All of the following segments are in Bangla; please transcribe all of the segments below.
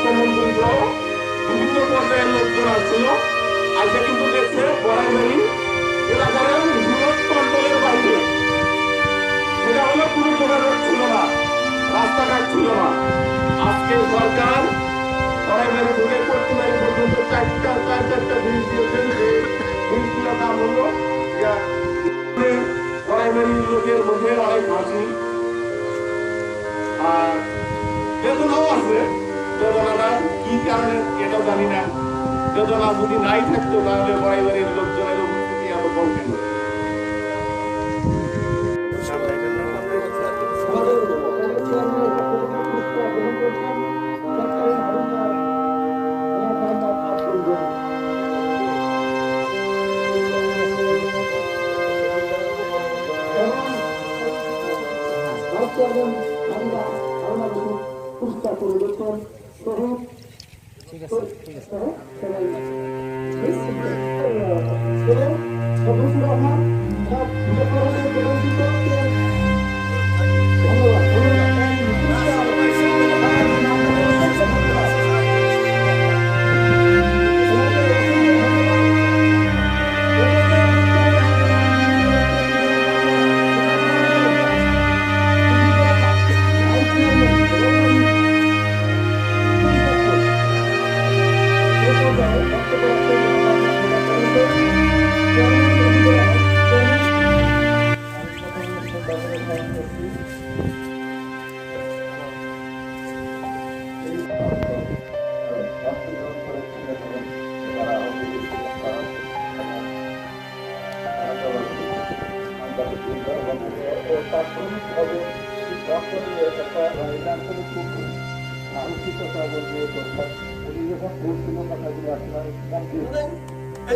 মুখ্যমন্ত্রী সহ বিভিন্ন পর্যায়ের লোকজন আসছিল আসে কিন্তু দেখছে বরাইবাড়ি এলাকার বৃহৎ কন্ট্রোলের বাইরে সেটা হলো কোনো যোগাযোগ ছিল না রাস্তাঘাট ছিল না আজকে সরকার বরাইবাড়ি ঘুরে কর্তৃপক্ষ পর্যন্ত চারটা চার চারটা জিনিস দিয়েছেন যে জিনিসগুলোর নাম হলো বরাইবাড়ি লোকের মধ্যে অনেক হাসি আর বেতনও আছে বেদনাটা কি কারণে এটাও জানি না। যোজনা যদি নাই থাকতো, তাহলে পরিবারের লোকজনের উপস্থিতি আরও কমবে ঠিক আছে ঠিক আছে। সব এই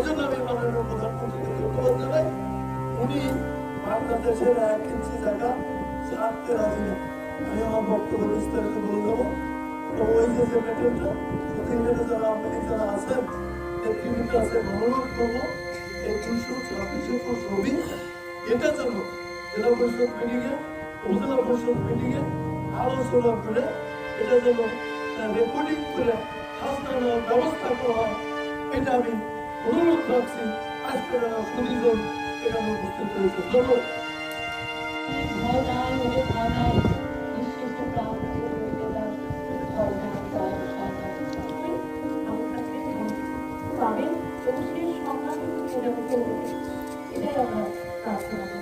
জন্য আমি মাননীয় প্রধানমন্ত্রীকে ধন্যবাদ জানাই উনি বাংলাদেশের এক ইঞ্চি জায়গা ছাড়তে রাজি না আমি আমার বক্তব্য বিস্তারিত বলে দেবো তো ওই যে যে মেটেরিয়ালটা প্রতিনিধিরা যারা আপনাদের যারা আছেন নেতৃবৃন্দ আছে অনুরোধ করব এই দুশো ছাব্বিশ ছবি এটার জন্য জেলা পরিষদ মিটিংয়ে উপজেলা পরিষদ মিটিংয়ে আলোচনা করে এটা যেন রেকর্ডিং করে খাজনা নেওয়ার ব্যবস্থা করা হয়, এটা আমি অনুরোধ রাখছি। আজকে সুদীজন এখানে উপস্থিত হয়েছে ধন্যবাদ ভয় নাই ওরে ভয় নাই নিঃশেষে প্রাণ ভয় আমার কাছে পাবেন অবশ্যই সম্মান করে এটাই আমরা প্রার্থনা।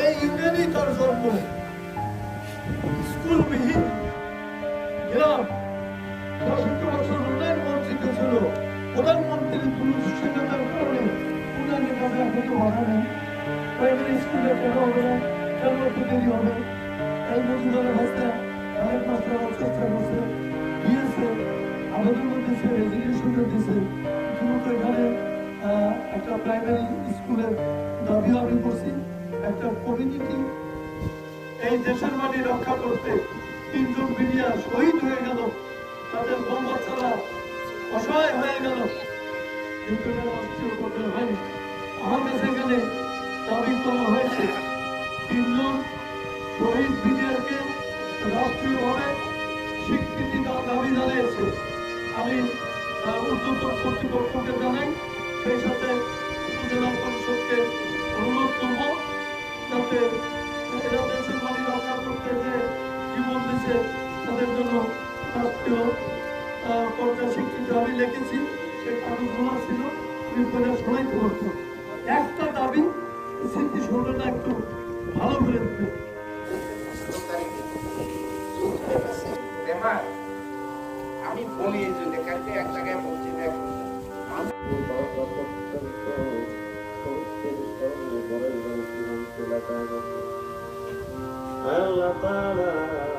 এই ইউনিয়নই তার জন্ম। স্কুলবিহীন গ্রাম। পঁয়ষট্টি বছর উন্নয়ন মন্ত্রিত ছিল। প্রধানমন্ত্রীর দুঃশীলতার কারণে উন্নয়নের কাজে এখনও বাধা নেই। প্রাইমারি স্কুলে কেন হবে না কেন দেরি হবে। এই মজুদারের ভাষা অনেক মাস্টার চেষ্টা করছে দিয়েছে, আবেদন দিয়েছে রেজিগনেশন দিয়েছে কিন্তু এখানে একটা প্রাইমারি স্কুলের দাবিও আমি করছি। একটা কমিউনিটি এই দেশের মাটি রক্ষা করতে তিনজন মিডিয়া শহীদ হয়ে গেল। তাদের বউ বাচ্চারা অসহায় হয়ে গেল। দাবি আমি কর্তৃপক্ষকে জানাই, সেই সাথে উপজেলা পরিষদকে লিখেছি সেই কাগজগুলো ছিল তুমি করে শোনাইতে পারতো একটা দাবি স্মৃতি শুনলে একটু ভালো করে দিতে আমি বলি এই জন্য এক জায়গায় বলছি দেখ আল্লাহ তাআলা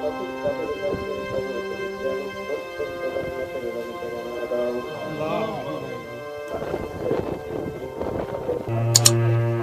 Thank you.